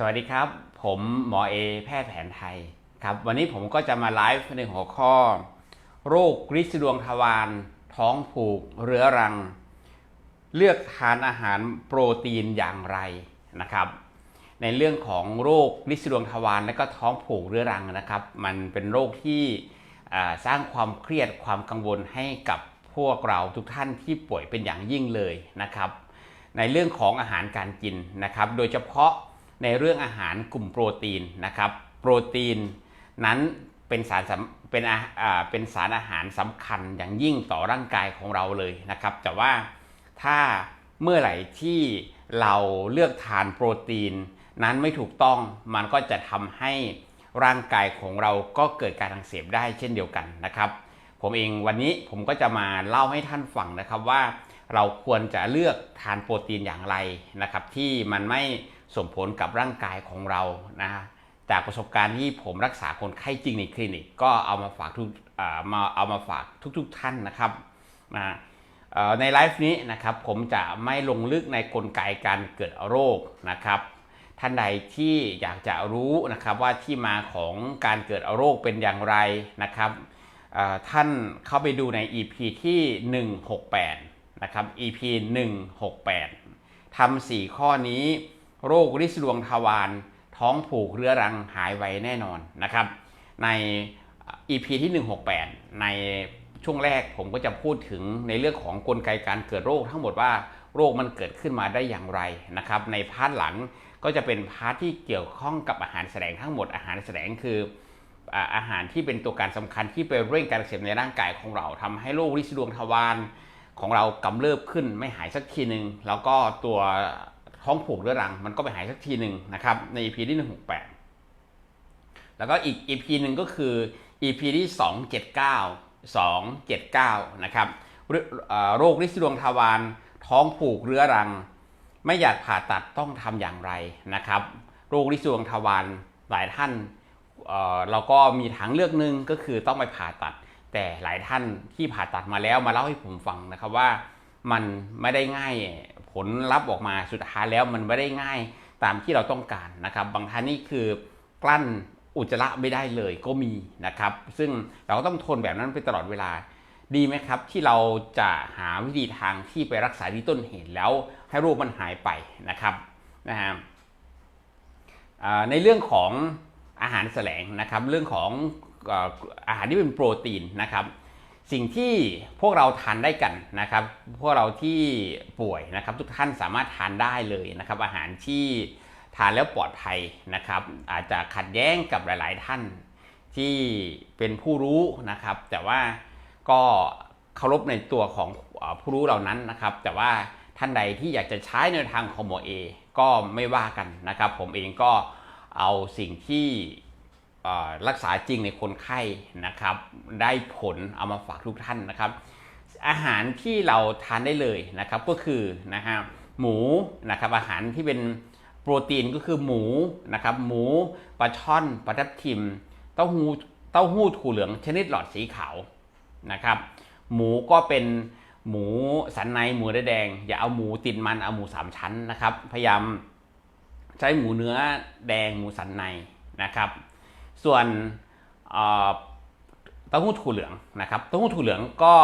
สวัสดีครับ ผมหมอเอแพทย์แผนไทยครับ วันนี้ผมก็จะมาไลฟ์ในหัวข้อ โรคกริดดวงทวาร ท้องผูกเรื้อรัง เลือกทานอาหารโปรตีนอย่างไรนะครับ ในเรื่องของโรคลิดดวงทวารและก็ท้องผูกเรื้อรังนะครับ มันเป็นโรคที่สร้างความเครียดความกังวลให้กับพวกเราทุกท่านที่ป่วยเป็นอย่างยิ่งเลยนะครับ ในเรื่องของอาหารการกินนะครับ โดยเฉพาะ ในเรื่องอาหารกลุ่มโปรตีนนะครับโปรตีนนั้นเป็นสารสำเป็นอาอ่าเป็นสารอาหารสำคัญอย่างยิ่งต่อร่างกายของเราเลยนะครับ แต่ว่าถ้าเมื่อไหร่ที่เราเลือกทานโปรตีน นั้นไม่ถูกต้องมันก็จะทำให้ร่างกายของเราก็เกิดการอักเสบได้เช่นเดียวกันนะครับ ผมเองวันนี้ผมก็จะมาเล่าให้ท่านฟังนะครับว่า เราควรจะเลือกทานโปรตีนอย่างไรนะครับ ที่มันไม่ ส่งผลกับร่างกายของเรานะจากประสบการณ์ที่ผมรักษาคนไข้จริงในคลินิก ก็เอามาฝากทุกมาเอามาฝากทุกๆทท่านนะครับนะในไลฟ์นี้นะครับผมจะไม่ลงลึกในกลไกการเกิดโรคนะครับท่านใดที่อยากจะรู้นะครับว่าที่มาของการเกิดโรคเป็นอย่างไรนะครับท่านเข้าไปดูใน EP ที่ 168 นะครับ EP 168ทำ4ข้อนี้ โรคริดดวงทวารท้องผูกเรื้อรังหายไวแน่นอนนะครับ ใน EP ที่ 168 ในช่วงแรกผมก็จะพูดถึงในเรื่องของกลไกการเกิดโรคทั้งหมดว่าโรคมันเกิดขึ้นมาได้อย่างไรนะครับ ในพาร์ทหลังก็จะเป็นพาร์ทที่เกี่ยวข้องกับอาหารแสดงทั้งหมดอาหารแสดงคืออาหารที่เป็นตัวการสำคัญที่ไปเร่งการอักเสบในร่างกายของเราทำให้โรคริดดวงทวารของเรากำเริบขึ้นไม่หายสักทีหนึ่งแล้วก็ตัว ท้องผูกเรื้อรัง มันก็ไปหายสักทีหนึ่งนะครับ ใน EP ที่ 168 แล้วก็อีก EP หนึ่งก็คือ EP ที่ 279 279 นะครับเรื่องเอ่อโรคริดดวงทวารท้องผูกเรื้อรัง ไม่อยากผ่าตัดต้องทำอย่างไรนะครับ โรคริดดวงทวารหลายท่านเราก็มีทางเลือกหนึ่งก็คือต้องไปผ่าตัด แต่หลายท่านที่ผ่าตัดมาแล้วมาเล่าให้ผมฟังนะครับว่ามันไม่ได้ง่าย ผลลัพธ์ออกมาสุดท้ายแล้วมันไม่ได้ง่ายตามที่เราต้องการนะครับ บางท่านนี่คือกลั้นอุจจาระไม่ได้เลยก็มีนะครับ ซึ่งเราก็ต้องทนแบบนั้นไปตลอดเวลา ดีไหมครับ ที่เราจะหาวิธีทางที่ไปรักษาที่ต้นเหตุแล้วให้โรคมันหายไปนะครับนะฮะในเรื่องของอาหารแสลงนะครับ เรื่องของอาหารที่เป็นโปรตีนนะครับ สิ่งที่พวกเราทานได้กันนะครับ พวกเราที่ป่วยนะครับ ทุกท่านสามารถทานได้เลยนะครับ อาหารที่ทานแล้วปลอดภัยนะครับ อาจจะขัดแย้งกับหลาย ๆ ท่านที่เป็นผู้รู้นะครับ แต่ว่าก็เคารพในตัวของผู้รู้เหล่านั้นนะครับ แต่ว่าท่านใดที่อยากจะใช้ในทางของหมอเอก็ไม่ว่ากันนะครับ ผมเองก็เอาสิ่งที่ รักษาจริงในคนไข้นะครับ ได้ผลเอามาฝากทุกท่านนะครับ อาหารที่เราทานได้เลยนะครับก็คือนะฮะหมูนะครับอาหารที่เป็นโปรตีนก็คือหมูนะครับหมูปลาช่อนปลาทับทิมเต้าหู้เต้าหู้ถั่วเหลืองชนิดหลอดสีขาวนะครับ หมูก็เป็นหมูสันในหมูแดง อย่าเอาหมูติดมันเอาหมูสามชั้นนะครับ พยายามใช้หมูเนื้อแดงหมูสันในนะครับ ส่วนเต้าหู้ถั่วเหลืองนะครับเต้าหู้ถั่วเหลืองก็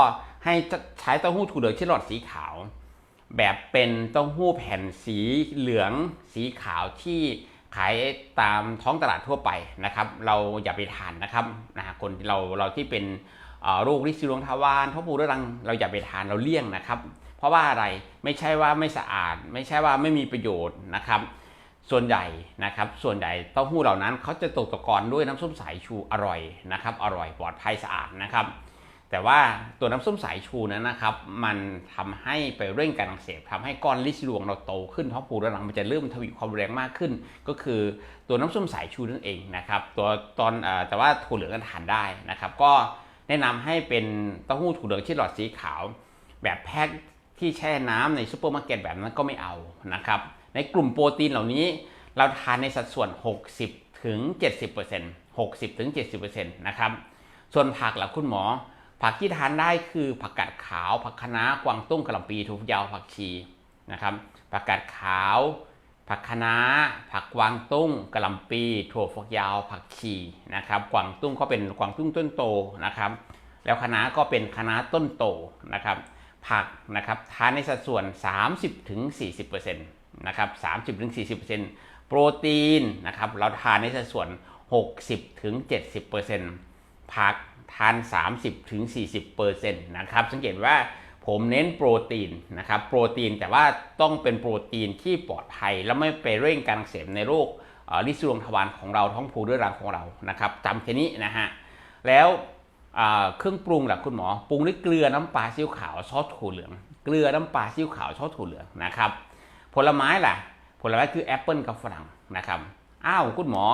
ให้ใช้เต้าหู้ถั่วเหลืองที่หลอดสีขาว แบบเป็นเต้าหู้แผ่นสีเหลืองสีขาวที่ขายตามท้องตลาดทั่วไปนะครับ เราอย่าไปทานนะครับนะคนเราเราที่เป็นโรคริดดวงทวารท้องผูกเรื้อรังเราอย่าไปทานเราเลี่ยงนะครับ เพราะว่าอะไรไม่ใช่ว่าไม่สะอาด ไม่ใช่ว่าไม่มีประโยชน์นะครับ ส่วนใหญ่นะครับ ส่วนใหญ่เต้าหู้เหล่านั้นเขาจะตกตะกอนด้วยน้ำส้มสายชูอร่อยนะครับ อร่อยปลอดภัยสะอาดนะครับ แต่ว่าตัวน้ำส้มสายชูนั้นนะครับ มันทำให้ไปเร่งการอักเสบทำให้ก้อนลิดดวงเราโตขึ้นท้องผูกด้านหลังมันจะเริ่มทวีความแรงมากขึ้น ก็คือตัวน้ำส้มสายชูนั่นเองนะครับ ตัวตอนอแต่ว่าถั่วเหลืองก็ทานได้นะครับ ก็แนะนำให้เป็นเต้าหู้ถั่วเหลืองที่หลอดสีขาว แบบแพ็คที่แช่น้ำในซูเปอร์มาร์เก็ตแบบนั้นก็ไม่เอานะครับ ในกลุ่มโปรตีนเหล่านี้เราทานในสัดส่วน 60ถึง70% 60ถึง70%นะครับ ส่วนผักหลักคุณหมอ ผักที่ทานได้คือผักกาดขาว ผักคะน้ากวางตุ้งกะหล่ำปีถั่วฝักยาวผักชีนะครับผักกาดขาว ผักคะน้า ผักกวางตุ้งกะหล่ำปีถั่วฝักยาว ผักชีนะครับ กวางตุ้งก็เป็นกวางตุ้งต้นโตนะครับ แล้วคะน้าก็เป็นคะน้าต้นโตนะครับ ผักนะครับทานในสัดส่วน 30-40% นะครับ30-40%โปรตีนนะครับเราทานในสัดส่วน60-70%ผักทาน30-40%นะครับสังเกตว่าผมเน้นโปรตีนนะครับโปรตีนแต่ว่าต้องเป็นโปรตีนที่ปลอดภัย และไม่ไปเร่งการเสบในโรคลิซิดวงทวารของเราท้องผูกเรื้อรังของเรานะครับจำแค่นี้นะฮะแล้วเครื่องปรุงล่ะคุณหมอปรุงด้วยเกลือน้ำปลาซีอิ๊วขาวซอสถั่วเหลือง เกลือน้ำปลาซีอิ๊วขาวซอสถั่วเหลืองนะครับ ผลไม้ล่ะ ผลไม้คือแอปเปิลกับฝรั่งนะครับอ้าวคุณหมอ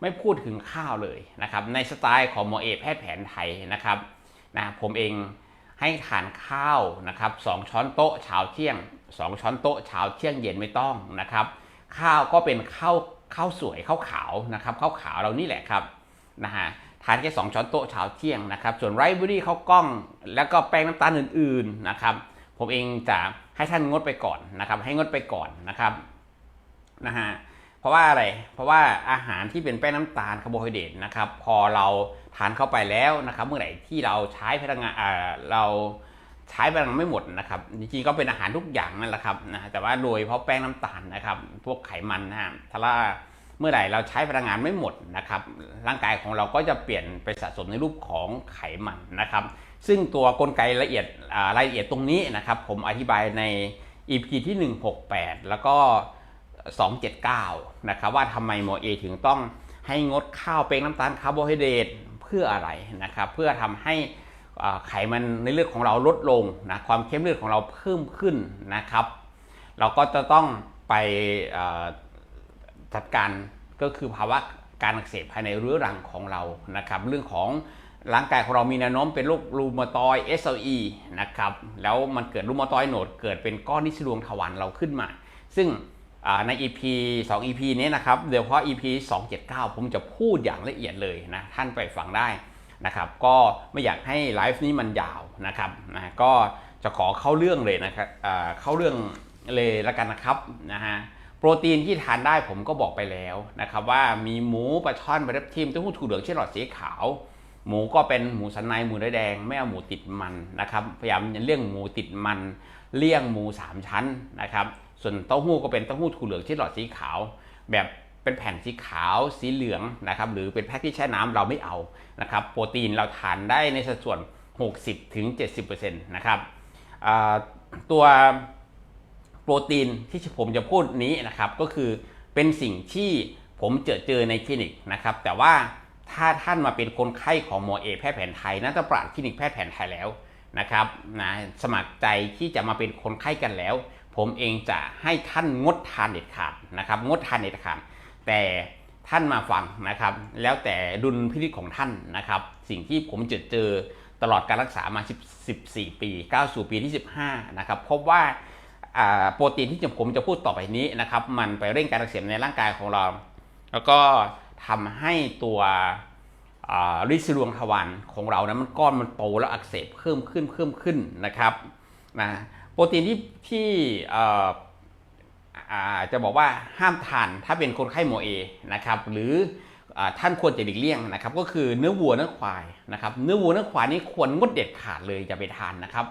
ไม่พูดถึงข้าวเลยนะครับ ในสไตล์ของหมอเอกแพทย์แผนไทยนะครับนะผมเองให้ทานข้าวนะครับสองช้อนโต๊ะเช้าเที่ยง2ช้อนโต๊ะเช้าเที่ยงเย็นไม่ต้องนะครับ ข้าวก็เป็นข้าวข้าวสวยข้าวขาวนะครับข้าวขาวเรานี่แหละครับนะฮะทานแค่2ช้อนโต๊ะเช้าเที่ยงนะครับ ส่วนไรซ์เบอรี่ข้าวกล้อง แล้วก็แป้งน้ำตาลอื่นๆนะครับ ผมเองจะให้ท่านงดไปก่อนนะครับ ให้งดไปก่อนนะครับนะฮะเพราะว่าอะไร เพราะว่าอาหารที่เป็นแป้งน้ำตาลคาร์โบไฮเดรตนะครับ พอเราทานเข้าไปแล้วนะครับ เมื่อไหร่ที่เราใช้พลังงานเราใช้พลังงานไม่หมดนะครับจริงๆก็เป็นอาหารทุกอย่างนั่นแหละครับนะแต่ว่าโดยเพราะแป้งน้ำตาลนะครับ พวกไขมันนะฮะถ้าว่าเมื่อไหร่เราใช้พลังงานไม่หมดนะครับ ร่างกายของเราก็จะเปลี่ยนไปสะสมในรูปของไขมันนะครับ ซึ่งตัวกลไกละเอียดรายละเอียดตรงนี้นะครับผมอธิบายใน EP ที่ 168 แล้วก็ 279 นะครับว่าทำไมหมอเอถึงต้องให้งดข้าวเป็นน้ำตาลคาร์โบไฮเดรตเพื่ออะไรนะครับเพื่อทำให้ไขมันในเลือดของเราลดลงนะความเข้มเลือดของเราเพิ่มขึ้นนะครับ เราก็จะต้องไปจัดการก็คือภาวะการอักเสบภายในเรื้อรังของเรานะครับ เรื่องของ ร่างกายของเรามีแนวโน้มเป็นโรครูมาตอย SLE นะครับ แล้วมันเกิดรูมาตอยโหนด เกิดเป็นก้อนนิสดวงทวารเราขึ้นมา ซึ่งใน EP 2 EP นี้นะครับเดี๋ยวเพราะ EP 279 ผมจะพูดอย่างละเอียดเลยนะ ท่านไปฟังได้นะครับ ก็ไม่อยากให้ไลฟ์นี้มันยาวนะครับนะก็จะขอเข้าเรื่องเลยนะครับเข้าเรื่องเลยละกันนะครับนะฮะโปรตีนที่ทานได้ผมก็บอกไปแล้วนะครับว่ามีหมูปลาช่อนปลาทับทิมเต้าหู้ถั่วเหลืองเช่นหลอดสีขาว หมูก็เป็นหมูสันในหมูเนื้อแดง ไม่เอาหมูติดมันนะครับ พยายามเลี่ยงหมูติดมัน เลี่ยงหมู 3 ชั้นนะครับ ส่วนเต้าหู้ก็เป็นเต้าหู้ถั่วเหลืองที่หลอดสีขาว แบบเป็นแผ่นสีขาวสีเหลืองนะครับหรือเป็นแพ็คที่แช่น้ำเราไม่เอานะครับ โปรตีนเราทานได้ในสัดส่วน 60-70%นะครับตัวโปรตีนที่ผมจะพูดนี้นะครับก็คือเป็นสิ่งที่ผมเจอเจอในคลินิกนะครับ แต่ว่า ถ้าท่านมาเป็นคนไข้ของหมอเอแพทย์แผนไทยนักปราชญ์คลินิกแพทย์แผนไทยแล้วนะครับนะสมัครใจที่จะมาเป็นคนไข้กันแล้ว ผมเองจะให้ท่านงดทานเด็ดขาดนะครับงดทานเด็ดขาดแต่ท่านมาฟังนะครับ แล้วแต่ดุลพินิจของท่านนะครับ สิ่งที่ผมเจอเจอตลอดการรักษามา 14 ปีก้าวสู่ปีที่ 15 นะครับพบว่าโปรตีนที่ผมจะพูดต่อไปนี้นะครับ มันไปเร่งการอักเสบในร่างกายของเรา แล้วก็ทำให้ตัว ริซิลวงทวารของเรานะมันก้อนมันโตแล้วอักเสบเพิ่มขึ้นเพิ่มขึ้นนะครับนะโปรตีนที่ที่จะบอกว่าห้ามทานถ้าเป็นคนไข้โมเอนะครับหรือท่านควรจะหลีกเลี่ยงนะครับ ก็คือเนื้อวัวเนื้อควายนะครับ เนื้อวัวเนื้อควายนี่ควรงดเด็ดขาดเลยอย่าไปทานนะครับ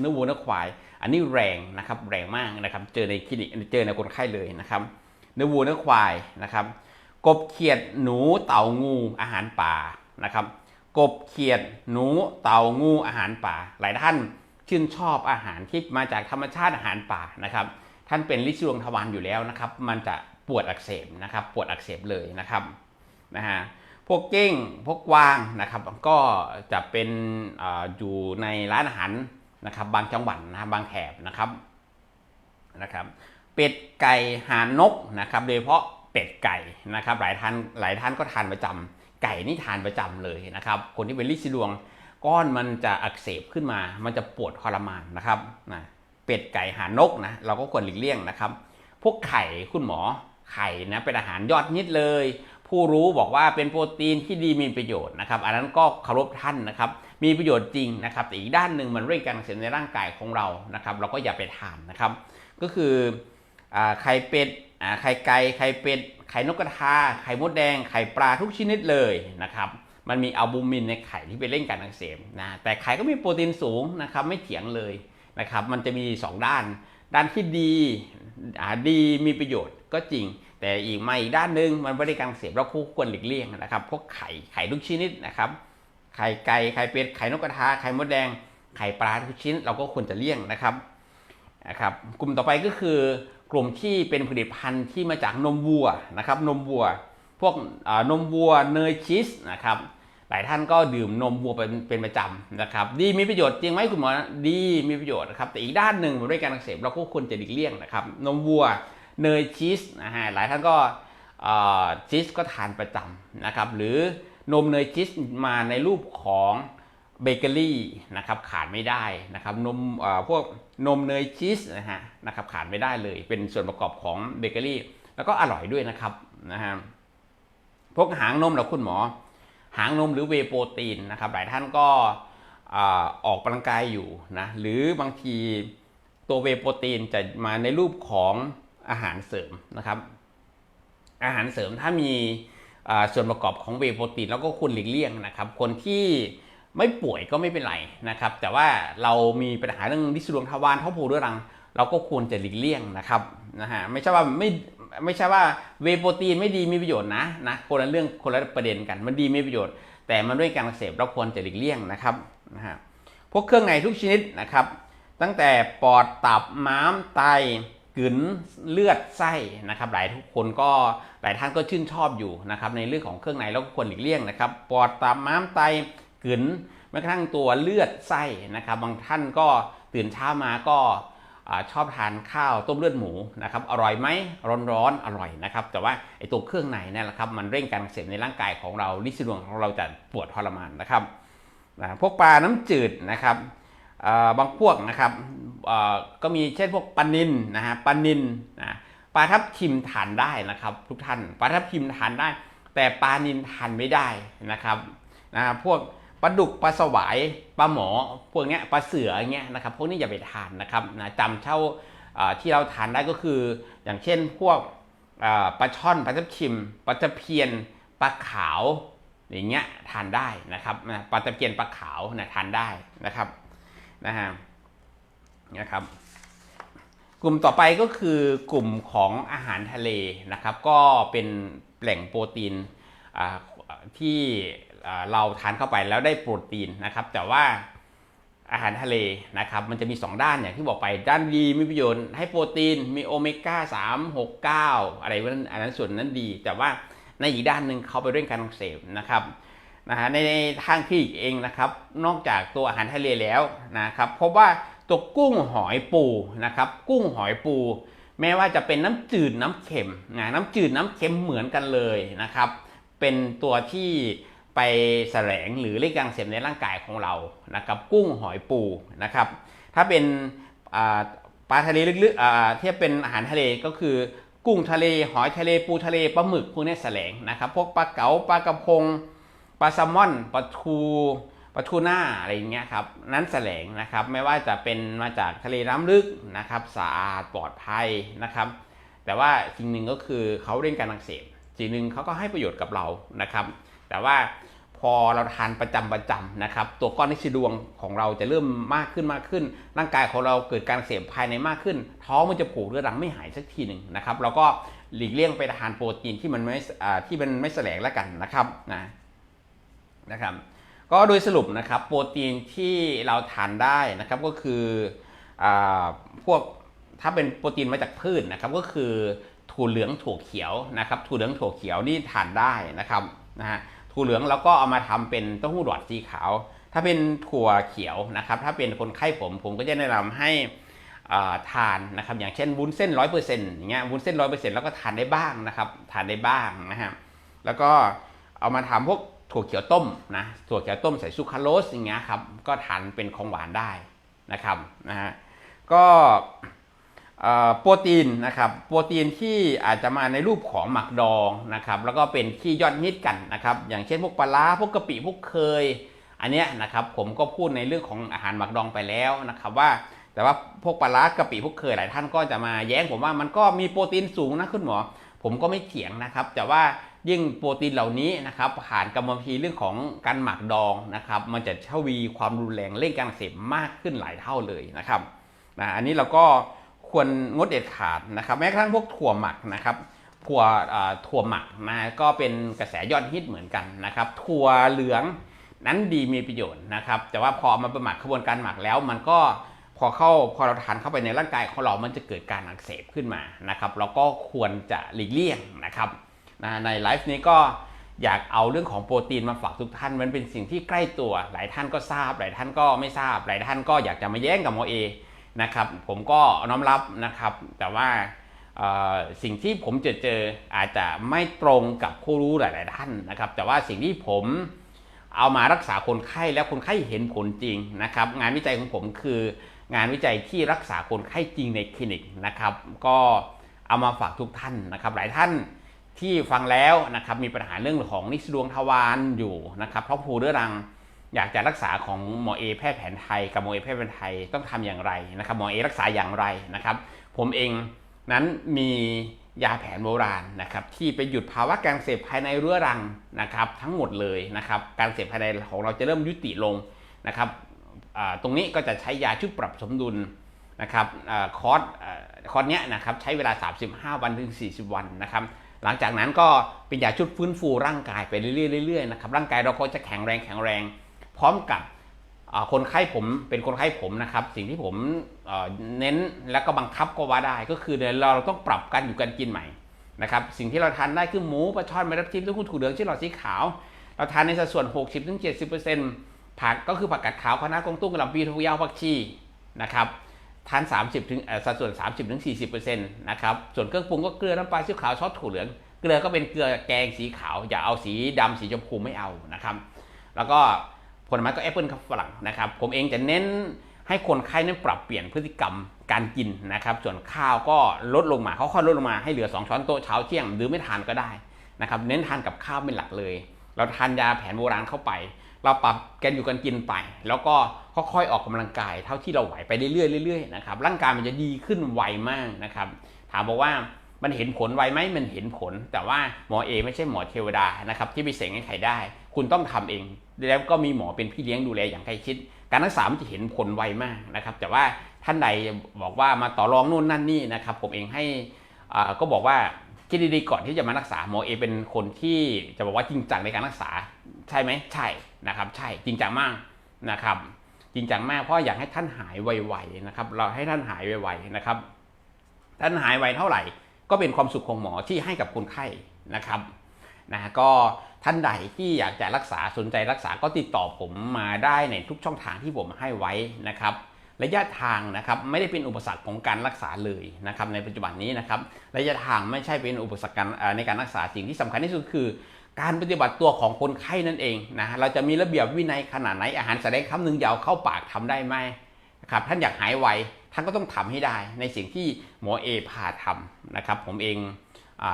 เนื้อวัวเนื้อควาย อันนี้แรงนะครับแรงมากนะครับ เจอในคลินิกเจอในคนไข้เลยนะครับ เนื้อวัวเนื้อควายนะครับ กบเขียดหนูเต่างูอาหารป่านะครับ กบเขียดหนูเต่างูอาหารป่า หลายท่านชื่นชอบอาหารที่มาจากธรรมชาติอาหารป่านะครับ ท่านเป็นลิซิดวงทวารอยู่แล้วนะครับ มันจะปวดอักเสบนะครับ ปวดอักเสบเลยนะครับนะฮะพวกเก้งพวกวางนะครับ ก็จะเป็นออยู่ในร้านอาหารนะครับ บางจังหวัดนะบางแถบนะครับนะครับ เป็ดไก่หานนกนะครับ โดยเฉพาะ เป็ดไก่นะครับหลายท่านหลายท่านก็ทานประจำไก่นี่ทานประจำเลยนะครับคนที่เป็นลิซิดวงก้อนมันจะอักเสบขึ้นมา มันจะปวดทรมานนะครับนะเป็ดไก่หานกนะเราก็ควรหลีกเลี่ยงนะครับ พวกไข่คุณหมอไข่นะเป็นอาหารยอดนิดเลย ผู้รู้บอกว่าเป็นโปรตีนที่ดีมีประโยชน์นะครับ อันนั้นก็เคารพท่านนะครับ มีประโยชน์จริงนะครับแต่อีกด้านหนึ่งมันเร่งการอักเสียในร่างกายของเรานะครับ เราก็อย่าไปทานนะครับ ก็คืออไข่เป็ด ไข่ไก่ไข่เป็ดไข่นกกระทา ไข่มดแดง ไข่ปลาทุกชนิดเลยนะครับมันมีอัลบูมินในไข่ที่ไปเร่งการอักเสบนะแต่ไข่ก็มีโปรตีนสูงนะครับไม่เถียงเลยนะครับมันจะมี 2 ด้าน ด้านที่ดีดีมีประโยชน์ก็จริง แต่อีกมาอีกด้านหนึ่งมันไม่ได้การอักเสบเราควรหลีกเลี่ยงนะครับพวกไข่ไข่ทุกชนิดนะครับไข่ไก่ไข่เป็ดไข่นกกระทาไข่มดแดงไข่ปลาทุกชิ้นเราก็ควรจะเลี่ยงนะครับนะครับกลุ่มต่อไปก็คือ กลุ่มที่เป็นผลิตภัณฑ์ที่มาจากนมวัวนะครับนมวัว พวกนมวัวเนยชีสนะครับหลายท่านก็ดื่มนมวัวเป็นเป็นประจำนะครับดีมีประโยชน์จริงไหมคุณหมอดีมีประโยชน์นะครับแต่อีกด้านหนึ่งด้วยการอักเสบเราก็ควรจะหลีกเลี่ยงนะครับนมวัวเนยชีสนะฮะหลายท่านก็ชีสก็ทานประจำนะครับหรือนมเนยชีสมาในรูปของ เบเกอรี่นะครับขาดไม่ได้นะครับนมพวกนมเนยชีสนะฮะนะครับขาดไม่ได้เลย เป็นส่วนประกอบของเบเกอรี่ แล้วก็อร่อยด้วยนะครับนะฮะพวกหางนมเหรอคุณหมอ หางนมหรือเวโปรตีนนะครับหลายท่านก็อออกกำลังกายอยู่นะหรือบางทีตัวเวโปรตีนจะมาในรูปของอาหารเสริมนะครับอาหารเสริมถ้ามีส่วนประกอบของเวโปรตีนแล้วก็ควรหลีกเลี่ยงนะครับ คนที่ ไม่ป่วยก็ไม่เป็นไรนะครับ แต่ว่าเรามีปัญหาเรื่องดิสดวงทวารท้องผูกเรื้อรัง เราก็ควรจะหลีกเลี่ยงนะครับนะฮะไม่ใช่ว่าไม่ไม่ใช่ว่าเวโปรตีนไม่ดีมีประโยชน์นะนะคนละเรื่องคนละประเด็นกันมันดีมีประโยชน์ แต่มันด้วยการเสบเราควรจะหลีกเลี่ยงนะครับนะฮะพวกเครื่องในทุกชนิดนะครับ ตั้งแต่ปอดตับม้ามไตกลืนเลือดไส้นะครับ หลายทุกคนก็หลายท่านก็ชื่นชอบอยู่นะครับในเรื่องของเครื่องในเราก็ควรหลีกเลี่ยงนะครับ ปอดตับม้ามไต กลืนแม้กระทั่งตัวเลือดไส้นะครับบางท่านก็ตื่นเช้ามาก็อชอบทานข้าวต้มเลือดหมูนะครับอร่อยไหมร้อนๆอร่อยนะครับ แต่ว่าไอตัวเครื่องในนี่แหละครับมันเร่งการอักเสบในร่างกายของเราลิซิดวงของเราจะปวดทรมานนะครับนะพวกปลาน้ำจืดนะครับบางพวกนะครับก็มีเช่นพวกปลานินนะฮะปลานินนะปลาทับทิมทานได้นะครับ ทุกท่านปลาทับทิมทานได้ แต่ปลานินทานไม่ได้นะครับนะพวก ปลาดุกปลาสวายปลาหมอพวกนี้ปลาเสืออย่างเงี้ยนะครับพวกนี้อย่าไปทานนะครับนะจำเช่าที่เราทานได้ก็คือ อย่างเช่นพวกปลาช่อนปลาทับทิมปลาตะเพียนปลาขาวอย่างเงี้ยทานได้นะครับปลาตะเพียนปลาขาวนะทานได้นะครับนะฮะนะครับ กลุ่มต่อไปก็คือกลุ่มของอาหารทะเลนะครับ ก็เป็นแหล่งโปรตีนที่ เราทานเข้าไปแล้วได้โปรตีนนะครับ แต่ว่าอาหารทะเลนะครับ มันจะมี 2 ด้านอย่างที่บอกไปด้านดีมีประโยชน์ให้โปรตีนมีโอเมก้า3 6 9 อะไรนั้นอันนั้นส่วนนั้นดี แต่ว่าในอีกด้านหนึ่งเขาไปเรื่องการอักเสบนะครับนะฮะในทางคลินิกเองนะครับ นอกจากตัวอาหารทะเลแล้วนะครับพบว่าตัวกุ้งหอยปูนะครับ กุ้งหอยปู แม้ว่าจะเป็นน้ำจืดน้ำเค็มนะน้ำจืดน้ำเค็มเหมือนกันเลยนะครับ เป็นตัวที่ ไปแสลงหรือเรียกกังเสพในร่างกายของเรานะครับกุ้งหอยปูนะครับถ้าเป็นปลาทะเลลึกๆอ่าที่เป็นอาหารทะเลก็คือกุ้งทะเลหอยทะเลปูทะเลปลาหมึกพวกนี้แสลงนะครับพวกปลาเก๋าปลากระพงปลาแซลมอนปลาทูปลาทูน่าอะไรอย่างเงี้ยครับนั้นแสลงนะครับไม่ว่าจะเป็นมาจากทะเลน้ำลึกนะครับสะอาดปลอดภัยนะครับแต่ว่าสิ่งหนึ่งก็คือเขาเร่งการอักเสบสิ่งหนึ่งเขาก็ให้ประโยชน์กับเรานะครับ แต่ว่าพอเราทานประจำประจำนะครับ ตัวก้อนนิชดวงของเราจะเริ่มมากขึ้นมากขึ้น ร่างกายของเราเกิดการเสบภายในมากขึ้น ท้องมันจะผูกเรื้อรังไม่หายสักทีหนึ่งนะครับเราก็หลีกเลี่ยงไปทานโปรตีนที่มันไม่ที่มันไม่แสลงแล้วกันนะครับนะนะครับ ก็โดยสรุปนะครับโปรตีนที่เราทานได้นะครับก็คืออพวกถ้าเป็นโปรตีนมาจากพืชนะครับก็คือถั่วเหลืองถั่วเขียวนะครับถั่วเหลืองถั่วเขียวนี่ทานได้นะครับ นะฮะถั่วเหลืองเราก็เอามาทำเป็นเต้าหู้หลอดสีขาว ถ้าเป็นถั่วเขียวนะครับ ถ้าเป็นคนไข้ผมผมก็จะแนะนำให้อ่าทานนะครับอย่างเช่นวุ้นเส้นร้อยเปอร์เซ็นต์อย่างเงี้ยวุ้นเส้นร้อยเปอร์เซ็นต์แล้วก็ทานได้บ้างนะครับทานได้บ้างนะฮะแล้วก็เอามาทำพวกถั่วเขียวต้มนะถั่วเขียวต้มใส่ซูคราโรสอย่างเงี้ยครับก็ทานเป็นของหวานได้นะครับนะฮะก็ โปรตีนนะครับโปรตีนที่อาจจะมาในรูปของหมักดองนะครับแล้วก็เป็นที่ยอดฮิตกันนะครับอย่างเช่นพวกปลาร้าพวกกะปิพวกเคย อันเนี้ยนะครับผมก็พูดในเรื่องของอาหารหมักดองไปแล้วนะครับว่าแต่ว่าพวกปลาร้ากะปิพวกเคยหลายท่านก็จะมาแย้งผมว่ามันก็มีโปรตีนสูงนะคุณหมอ ผมก็ไม่เถียงนะครับ แต่ว่ายิ่งโปรตีนเหล่านี้นะครับผ่านกรรมวิธีเรื่องของการหมักดองนะครับมันจะทวีความรุนแรงเร่งการเสพมากขึ้นหลายเท่าเลยนะครับนะอันนี้เราก็ ควรงดเด็ดขาดนะครับแม้กระทั่งพวกถั่วหมักนะครับถั่วถั่วหมักนะก็เป็นกระแสยอดฮิตเหมือนกันนะครับถั่วเหลืองนั้นดีมีประโยชน์นะครับ แต่ว่าพอมาประหมักกระบวนการหมักแล้ว มันก็พอเข้าพอเราทานเข้าไปในร่างกายของเรา มันจะเกิดการอักเสบขึ้นมานะครับเราก็ควรจะหลีกเลี่ยงนะครับนะในไลฟ์นี้ก็อยากเอาเรื่องของโปรตีนมาฝากทุกท่าน มันเป็นสิ่งที่ใกล้ตัว หลายท่านก็ทราบ หลายท่านก็ไม่ทราบ หลายท่านก็อยากจะมาแย้งกับหมอเอ นะครับผมก็น้อมรับนะครับ แต่ว่าสิ่งที่ผมเจอเจออาจจะไม่ตรงกับผู้รู้หลาย ๆ ท่านนะครับ แต่ว่าสิ่งที่ผมเอามารักษาคนไข้แล้วคนไข้เห็นผลจริงนะครับ งานวิจัยของผมคืองานวิจัยที่รักษาคนไข้จริงในคลินิกนะครับ ก็เอามาฝากทุกท่านนะครับ หลายท่านที่ฟังแล้วนะครับมีปัญหาเรื่องของนิสดวงทวารอยู่นะครับเพราะผูเรื้อรัง อยากจะรักษาของหมอเอแพทย์แผนไทยกับหมอเอแพทย์แผนไทยต้องทำอย่างไรนะครับหมอเอรักษาอย่างไรนะครับ ผมเองนั้นมียาแผนโบราณนะครับที่ไปหยุดภาวะการเสพภายในเรื้อรังนะครับทั้งหมดเลยนะครับการเสพภายในของเราจะเริ่มยุติลงนะครับตรงนี้ก็จะใช้ยาชุดปรับสมดุลนะครับอคอร์สคอร์สเนี้ยนะครับใช้เวลา 35 วันถึง 40 วันนะครับหลังจากนั้นก็เป็นยาชุดฟื้นฟูร่างกายไปเรื่อยๆเรื่อยๆนะครับร่างกายเราก็จะแข็งแรงแข็งแรง พร้อมกับคนไข้ผมเป็นคนไข้ผมนะครับ สิ่งที่ผมเน้นแล้วก็บังคับก็ว่าได้ ก็คือเราต้องปรับการอยู่การกินใหม่นะครับสิ่งที่เราทานได้คือหมูปลาช่อนเมล็ดทิพย์ลูกถั่วเหลืองที่หลอดสีขาว เราทานในสัดส่วน 60-70%ผักก็คือผักกาดขาวคะน้ากงตุ้งกระหล่ำปีถั่วยาวผักชีนะครับทาน 30ถึงสัดส่วน 30ถึง40%นะครับส่วนเครื่องปรุงก็เกลือน้ำปลาซีอิ๊วขาวซอสถั่วเหลืองเกลือก็เป็นเกลือแกงสีขาว อย่าเอาสีดำสีชมพูไม่เอานะครับ แล้วก็ ผลไม้ก็แอปเปิลกับฝรั่งนะครับผมเองจะเน้นให้คนไข้นั้นปรับเปลี่ยนพฤติกรรมการกินนะครับ ส่วนข้าวก็ลดลงมาเขาค่อยลดลงมาให้เหลือ 2 ช้อนโต๊ะเช้าเที่ยงหรือไม่ทานก็ได้นะครับเน้นทานกับข้าวเป็นหลักเลย เราทานยาแผนโบราณเข้าไป เราปรับกันอยู่กันกินไป แล้วก็ค่อยๆออกกำลังกายเท่าที่เราไหวไปเรื่อยๆเรื่อยๆนะครับร่างกายมันจะดีขึ้นไวมากนะครับถามบอกว่ามันเห็นผลไวไหมมันเห็นผล แต่ว่าหมอเอไม่ใช่หมอเทวดานะครับที่ไปเสกให้ใครได้ คุณต้องทำเอง แล้วก็มีหมอเป็นพี่เลี้ยงดูแลอย่างใกล้ชิด การรักษามันจะเห็นผลไวมากนะครับ แต่ว่าท่านใดบอกว่ามาต่อรองนู่นนั่นนี่นะครับ ผมเองให้อ่าก็บอกว่าคิดดีๆก่อนที่จะมารักษาหมอเอเป็นคนที่จะบอกว่าจริงจังในการรักษาใช่ไหมใช่นะครับ ใช่จริงจังมากนะครับ จริงจังมากเพราะอยากให้ท่านหายไวๆนะครับ เราให้ท่านหายไวๆนะครับ ท่านหายไวเท่าไหร่ ก็เป็นความสุขของหมอที่ให้กับคนไข้นะครับนะก็ ท่านใดที่อยากจะรักษาสนใจรักษาก็ติดต่อผมมาได้ในทุกช่องทางที่ผมให้ไว้นะครับระยะทางนะครับไม่ได้เป็นอุปสรรคของการรักษาเลยนะครับในปัจจุบันนี้นะครับระยะทางไม่ใช่เป็นอุปสรรคในการรักษาสิ่งที่สำคัญที่สุดคือ การปฏิบัติตัวของคนไข้นั่นเองนะเราจะมีระเบียบวินัยขนาดไหนอาหารแสดงคำหนึ่งยาวเข้าปากทำได้ไหมนะครับท่านอยากหายไวท่านก็ต้องทำให้ได้ในสิ่งที่หมอเอพาทำนะครับผมเองอ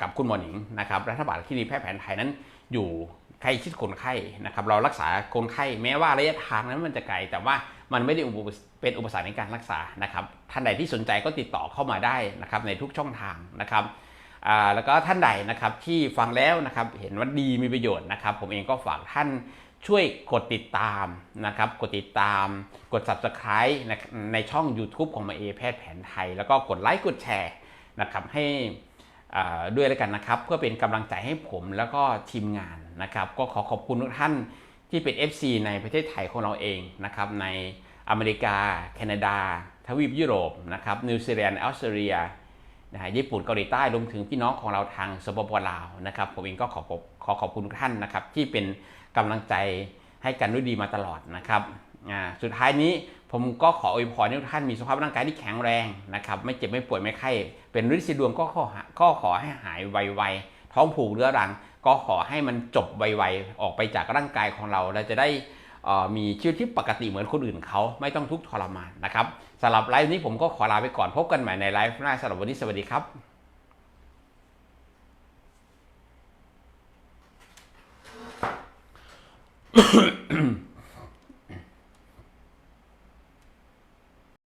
กับคุณหมอหนิงนะครับรัฐบาลคลินิกแพทย์แผนไทยนั้นอยู่ใกล้ชิดคนไข้นะครับเรารักษาคนไข้แม้ว่าระยะทางนั้นมันจะไกล แต่ว่ามันไม่ได้เป็นอุปสรรคในการรักษานะครับท่านใดที่สนใจก็ติดต่อเข้ามาได้นะครับในทุกช่องทางนะครับแล้วก็ท่านใดนะครับที่ฟังแล้วนะครับเห็นว่าดีมีประโยชน์นะครับ ผมเองก็ฝากท่านช่วยกดติดตามนะครับกดติดตามกด subscribe ในช่อง YouTube ของมาเอแพทย์แผนไทย แล้วก็กดไลค์กดแชร์นะครับให้ ด้วยแล้วกันนะครับ เพื่อเป็นกำลังใจให้ผมแล้วก็ทีมงานนะครับ ก็ขอขอบคุณทุกท่านที่เป็น FC ในประเทศไทยของเราเองนะครับในอเมริกา แคนาดา ทวีปยุโรปนะครับนิวซีแลนด์ออสเตรเลียนะฮะญี่ปุ่นเกาหลีใต้รวมถึงพี่น้องของเราทางสปปลาวนะครับผมเองก็ขอขอบขอขอบคุณทุกท่านนะครับที่เป็นกำลังใจให้กันด้วยดีมาตลอดนะครับ อ่าสุดท้ายนี้ผมก็ขออวยพรให้ทุกท่านมีสุขภาพร่างกายที่แข็งแรงนะครับไม่เจ็บไม่ป่วยไม่ไข้เป็นฤทธิ์สีดวงก็ขอก็ขอให้หายไวๆท้องผูกเรื้อรัง ก็ขอให้มันจบไวๆออกไปจากร่างกายของเราเราจะได้มีชีวิตที่ปกติเหมือนคนอื่นเขาไม่ต้องทุกข์ทรมานนะครับสำหรับไลฟ์นี้ผมก็ขอลาไปก่อนพบกันใหม่ในไลฟ์หน้าสำหรับวันนี้สวัสดีครับ